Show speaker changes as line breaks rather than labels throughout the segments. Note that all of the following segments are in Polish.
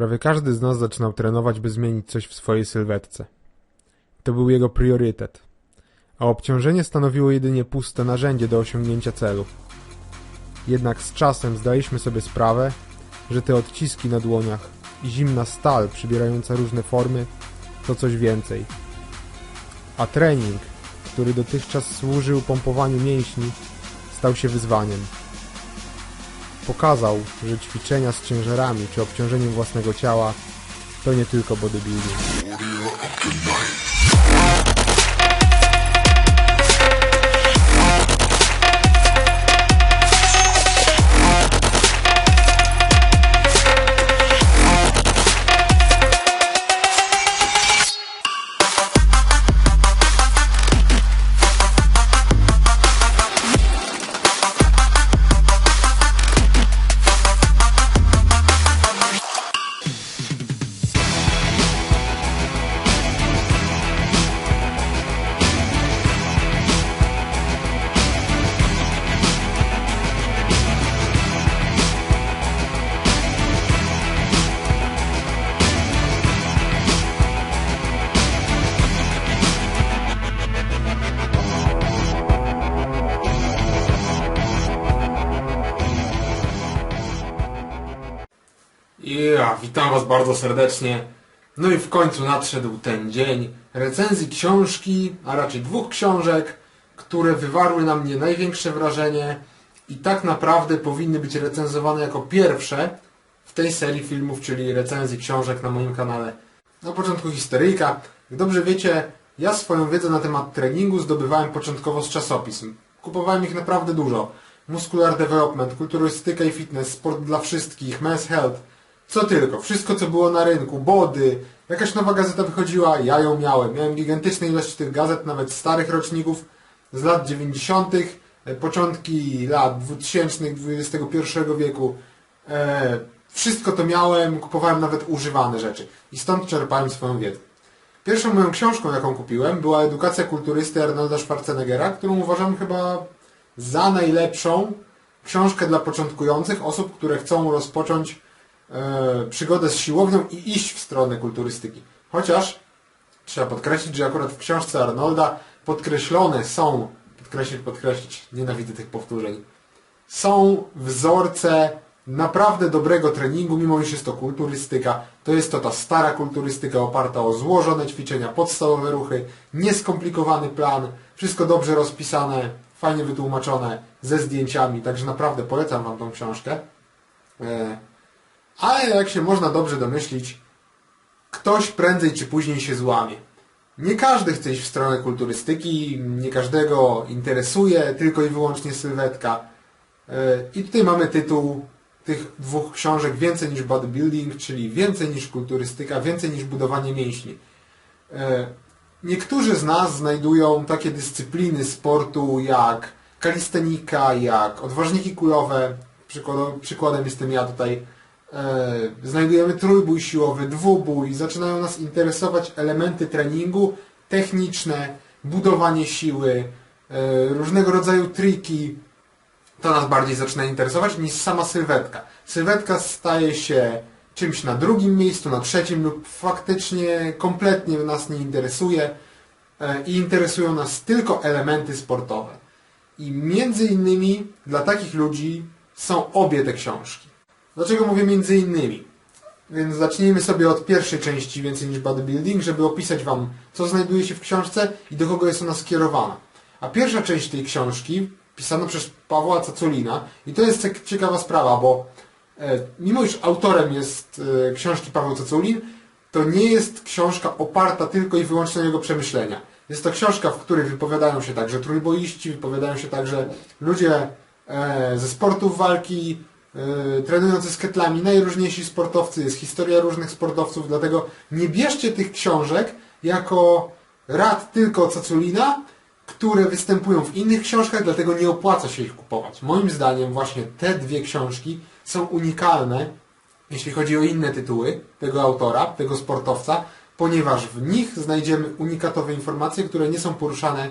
Prawie każdy z nas zaczynał trenować, by zmienić coś w swojej sylwetce. To był jego priorytet. A obciążenie stanowiło jedynie puste narzędzie do osiągnięcia celu. Jednak z czasem zdaliśmy sobie sprawę, że te odciski na dłoniach i zimna stal przybierająca różne formy to coś więcej. A trening, który dotychczas służył pompowaniu mięśni, stał się wyzwaniem. Pokazał, że ćwiczenia z ciężarami czy obciążeniem własnego ciała to nie tylko bodybuilding.
Ja, witam Was bardzo serdecznie. No i w końcu nadszedł ten dzień recenzji książki, a raczej dwóch książek, które wywarły na mnie największe wrażenie i tak naprawdę powinny być recenzowane jako pierwsze w tej serii filmów, czyli recenzji książek na moim kanale. Na początku historyjka. Jak dobrze wiecie, ja swoją wiedzę na temat treningu zdobywałem początkowo z czasopism. Kupowałem ich naprawdę dużo. Muscular Development, kulturystyka i fitness, sport dla wszystkich, men's health, co tylko, wszystko co było na rynku, body, jakaś nowa gazeta wychodziła, ja ją miałem. Miałem gigantyczne ilości tych gazet, nawet starych roczników z lat 90., e, początki lat 2000 XXI wieku. E, wszystko to miałem, kupowałem nawet używane rzeczy i stąd czerpałem swoją wiedzę. Pierwszą moją książką, jaką kupiłem, była Edukacja kulturysty Arnolda Schwarzeneggera, którą uważam chyba za najlepszą książkę dla początkujących osób, które chcą rozpocząć przygodę z siłownią i iść w stronę kulturystyki. Chociaż trzeba podkreślić, że akurat w książce Arnolda podkreślone są, podkreślić, podkreślić, nienawidzę tych powtórzeń, są wzorce naprawdę dobrego treningu, mimo iż jest to kulturystyka. To jest to ta stara kulturystyka oparta o złożone ćwiczenia, podstawowe ruchy, nieskomplikowany plan, wszystko dobrze rozpisane, fajnie wytłumaczone, ze zdjęciami, także naprawdę polecam Wam tą książkę. Ale jak się można dobrze domyślić, ktoś prędzej czy później się złamie. Nie każdy chce iść w stronę kulturystyki, nie każdego interesuje tylko i wyłącznie sylwetka. E, I tutaj mamy tytuł tych dwóch książek Więcej niż bodybuilding, czyli więcej niż kulturystyka, więcej niż budowanie mięśni. E, Niektórzy z nas znajdują takie dyscypliny sportu jak kalistenika, jak odważniki kulowe. Przykładem, przykładem jestem ja tutaj. E, znajdujemy trójbój siłowy, dwubój. Zaczynają nas interesować elementy treningu techniczne, budowanie siły, e, różnego rodzaju triki. To nas bardziej zaczyna interesować niż sama sylwetka. Sylwetka staje się czymś na drugim miejscu, na trzecim lub faktycznie kompletnie nas nie interesuje e, i interesują nas tylko elementy sportowe. I między innymi dla takich ludzi są obie te książki. Dlaczego mówię między innymi? Więc zacznijmy sobie od pierwszej części więcej niż bodybuilding, żeby opisać Wam, co znajduje się w książce i do kogo jest ona skierowana. A pierwsza część tej książki pisana przez Pawła Caculina i to jest ciekawa sprawa, bo E, mimo iż autorem jest e, książki Paweł Ceculin, to nie jest książka oparta tylko i wyłącznie na jego przemyślenia. Jest to książka, w której wypowiadają się także trójboiści, wypowiadają się także ludzie e, ze sportów walki, trenujący z ketlami, najróżniejsi sportowcy, jest historia różnych sportowców, dlatego nie bierzcie tych książek jako rad tylko Caculina, które występują w innych książkach, dlatego nie opłaca się ich kupować. Moim zdaniem właśnie te dwie książki są unikalne, jeśli chodzi o inne tytuły tego autora, tego sportowca, ponieważ w nich znajdziemy unikatowe informacje, które nie są poruszane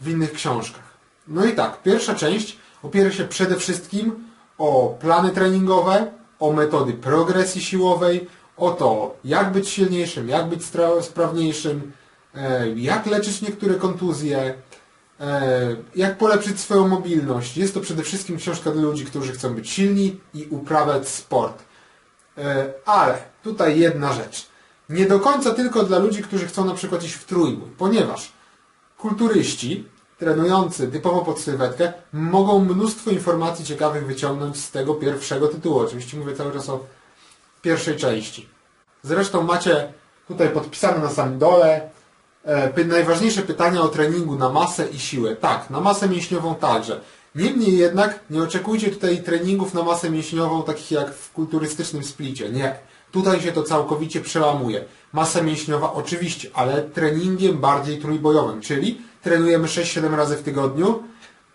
w innych książkach. No i tak, pierwsza część opiera się przede wszystkim o plany treningowe, o metody progresji siłowej, o to, jak być silniejszym, jak być sprawniejszym, e, jak leczyć niektóre kontuzje, e, jak polepszyć swoją mobilność. Jest to przede wszystkim książka dla ludzi, którzy chcą być silni i uprawiać sport. E, Ale tutaj jedna rzecz. Nie do końca tylko dla ludzi, którzy chcą na przykład iść w trójbój, ponieważ kulturyści trenujący typowo pod sylwetkę mogą mnóstwo informacji ciekawych wyciągnąć z tego pierwszego tytułu. Oczywiście mówię cały czas o pierwszej części. Zresztą macie tutaj podpisane na samym dole e, najważniejsze pytania o treningu na masę i siłę. Tak, na masę mięśniową także. Niemniej jednak nie oczekujcie tutaj treningów na masę mięśniową takich jak w kulturystycznym splicie. Nie. Tutaj się to całkowicie przełamuje. Masa mięśniowa oczywiście, ale treningiem bardziej trójbojowym, czyli trenujemy 6-7 razy w tygodniu,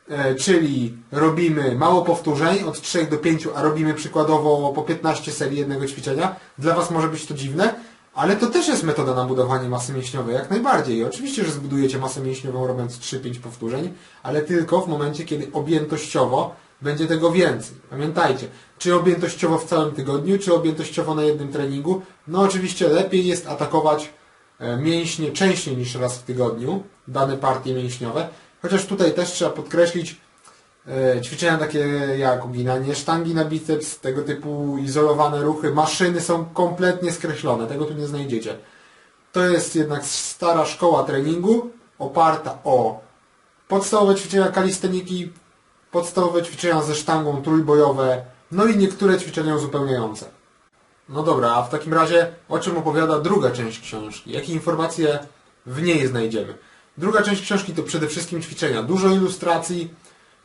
e, czyli robimy mało powtórzeń od 3 do 5, a robimy przykładowo po 15 serii jednego ćwiczenia. Dla Was może być to dziwne, ale to też jest metoda na budowanie masy mięśniowej, jak najbardziej. Oczywiście, że zbudujecie masę mięśniową robiąc 3-5 powtórzeń, ale tylko w momencie, kiedy objętościowo będzie tego więcej. Pamiętajcie, czy objętościowo w całym tygodniu, czy objętościowo na jednym treningu. No oczywiście lepiej jest atakować mięśnie częściej niż raz w tygodniu, dane partie mięśniowe. Chociaż tutaj też trzeba podkreślić e, ćwiczenia takie jak uginanie sztangi na biceps, tego typu izolowane ruchy, maszyny są kompletnie skreślone, tego tu nie znajdziecie. To jest jednak stara szkoła treningu, oparta o podstawowe ćwiczenia kalisteniki, podstawowe ćwiczenia ze sztangą trójbojowe, no i niektóre ćwiczenia uzupełniające. No dobra, a w takim razie o czym opowiada druga część książki? Jakie informacje w niej znajdziemy? Druga część książki to przede wszystkim ćwiczenia. Dużo ilustracji,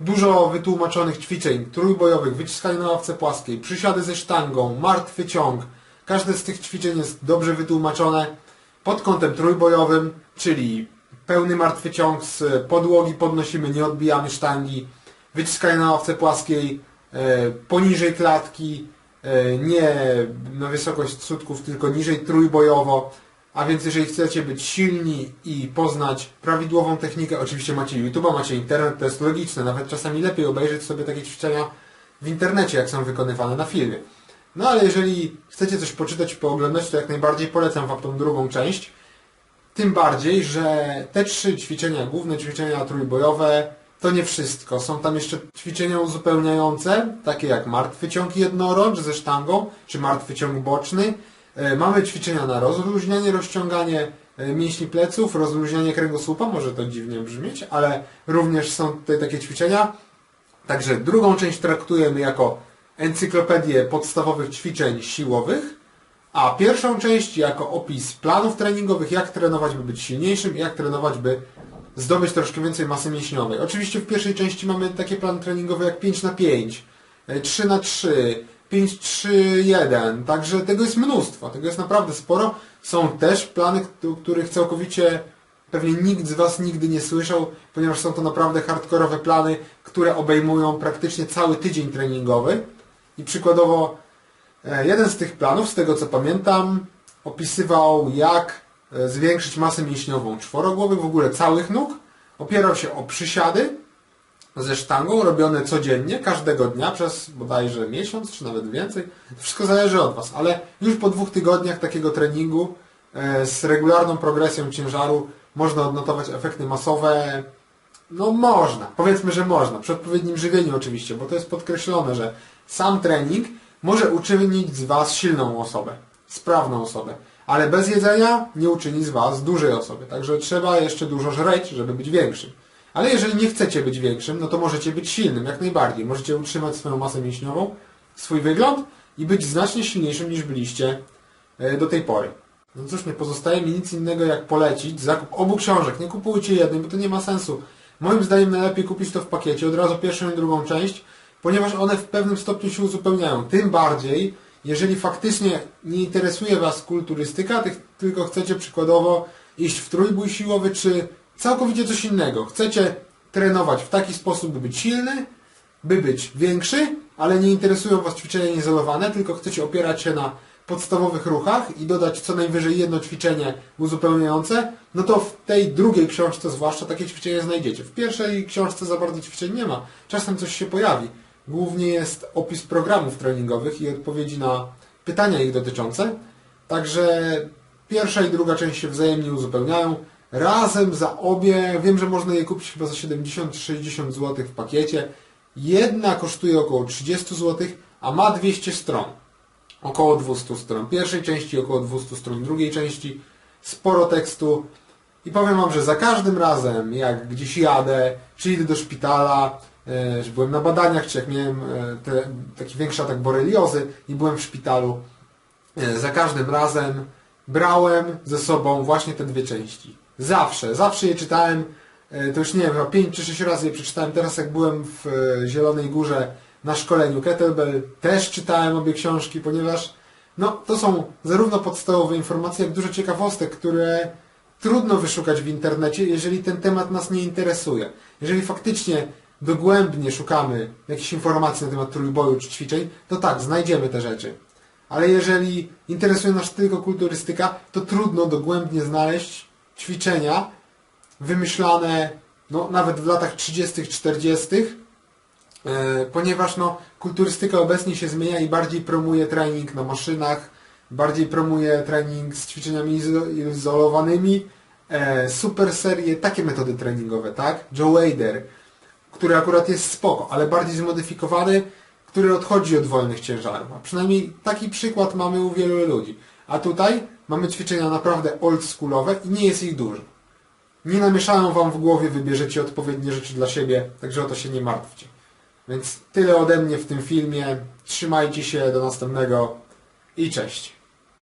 dużo wytłumaczonych ćwiczeń trójbojowych, wyciskanie na ławce płaskiej, przysiady ze sztangą, martwy ciąg. Każde z tych ćwiczeń jest dobrze wytłumaczone pod kątem trójbojowym, czyli pełny martwy ciąg z podłogi podnosimy, nie odbijamy sztangi, wyciskanie na ławce płaskiej, e, poniżej klatki, nie na wysokość sutków, tylko niżej trójbojowo. A więc jeżeli chcecie być silni i poznać prawidłową technikę, oczywiście macie YouTube'a, macie internet, to jest logiczne. Nawet czasami lepiej obejrzeć sobie takie ćwiczenia w internecie, jak są wykonywane na filmie. No ale jeżeli chcecie coś poczytać, pooglądać, to jak najbardziej polecam Wam tą drugą część. Tym bardziej, że te trzy ćwiczenia, główne ćwiczenia trójbojowe, to nie wszystko. Są tam jeszcze ćwiczenia uzupełniające, takie jak martwy ciąg jednorącz ze sztangą, czy martwy ciąg boczny. E, Mamy ćwiczenia na rozluźnianie, rozciąganie e, mięśni pleców, rozluźnianie kręgosłupa, może to dziwnie brzmieć, ale również są tutaj takie ćwiczenia. Także drugą część traktujemy jako encyklopedię podstawowych ćwiczeń siłowych, a pierwszą część jako opis planów treningowych, jak trenować, by być silniejszym, jak trenować, by zdobyć troszkę więcej masy mięśniowej. Oczywiście w pierwszej części mamy takie plany treningowe jak 5 na 5 3 na 3 5, 3, 1 także tego jest mnóstwo, tego jest naprawdę sporo. Są też plany, których całkowicie pewnie nikt z Was nigdy nie słyszał, ponieważ są to naprawdę hardkorowe plany, które obejmują praktycznie cały tydzień treningowy. I przykładowo e, jeden z tych planów, z tego co pamiętam, opisywał jak e, zwiększyć masę mięśniową czworogłowych, w ogóle całych nóg. Opierał się o przysiady ze sztangą robione codziennie, każdego dnia przez bodajże miesiąc, czy nawet więcej. Wszystko zależy od Was, ale już po dwóch tygodniach takiego treningu e, z regularną progresją ciężaru można odnotować efekty masowe. No można, powiedzmy, że można, przy odpowiednim żywieniu oczywiście, bo to jest podkreślone, że sam trening może uczynić z Was silną osobę, sprawną osobę, ale bez jedzenia nie uczyni z Was dużej osoby, także trzeba jeszcze dużo żreć, żeby być większym. Ale jeżeli nie chcecie być większym, no to możecie być silnym, jak najbardziej. Możecie utrzymać swoją masę mięśniową, swój wygląd i być znacznie silniejszym niż byliście e, do tej pory. No cóż, nie pozostaje mi nic innego jak polecić zakup obu książek. Nie kupujcie jednej, bo to nie ma sensu. Moim zdaniem najlepiej kupić to w pakiecie, od razu pierwszą i drugą część, ponieważ one w pewnym stopniu się uzupełniają. Tym bardziej, jeżeli faktycznie nie interesuje Was kulturystyka, tylko chcecie przykładowo iść w trójbój siłowy, czy całkowicie coś innego. Chcecie trenować w taki sposób, by być silny, by być większy, ale nie interesują Was ćwiczenia izolowane, tylko chcecie opierać się na podstawowych ruchach i dodać co najwyżej jedno ćwiczenie uzupełniające, no to w tej drugiej książce zwłaszcza takie ćwiczenia znajdziecie. W pierwszej książce za bardzo ćwiczeń nie ma. Czasem coś się pojawi. Głównie jest opis programów treningowych i odpowiedzi na pytania ich dotyczące. Także pierwsza i druga część się wzajemnie uzupełniają. Razem za obie, wiem, że można je kupić chyba za 70-60 zł w pakiecie. Jedna kosztuje około 30 zł, a ma 200 stron. Około 200 stron pierwszej części, około 200 stron drugiej części. Sporo tekstu. I powiem Wam, że za każdym razem, jak gdzieś jadę, czy idę do szpitala, że byłem na badaniach, czy jak miałem e, te, taki większy atak boreliozy i byłem w szpitalu, e, za każdym razem brałem ze sobą właśnie te dwie części. Zawsze, zawsze je czytałem. E, To już nie wiem, chyba 5 czy 6 razy je przeczytałem. Teraz jak byłem w e, Zielonej Górze na szkoleniu Kettlebell, też czytałem obie książki, ponieważ no, to są zarówno podstawowe informacje, jak dużo ciekawostek, które trudno wyszukać w internecie, jeżeli ten temat nas nie interesuje. Jeżeli faktycznie dogłębnie szukamy jakichś informacji na temat trójboju czy ćwiczeń, to tak, znajdziemy te rzeczy. Ale jeżeli interesuje nas tylko kulturystyka, to trudno dogłębnie znaleźć ćwiczenia wymyślane no, nawet w latach 30., 40., e, ponieważ no, kulturystyka obecnie się zmienia i bardziej promuje trening na maszynach, bardziej promuje trening z ćwiczeniami izo- izolowanymi, e, super serie, takie metody treningowe, tak? Joe Wader, który akurat jest spoko, ale bardziej zmodyfikowany, który odchodzi od wolnych ciężarów. A przynajmniej taki przykład mamy u wielu ludzi. A tutaj mamy ćwiczenia naprawdę oldschoolowe i nie jest ich dużo. Nie namieszają wam w głowie, wybierzecie odpowiednie rzeczy dla siebie, także o to się nie martwcie. Więc tyle ode mnie w tym filmie. Trzymajcie się, do następnego i cześć.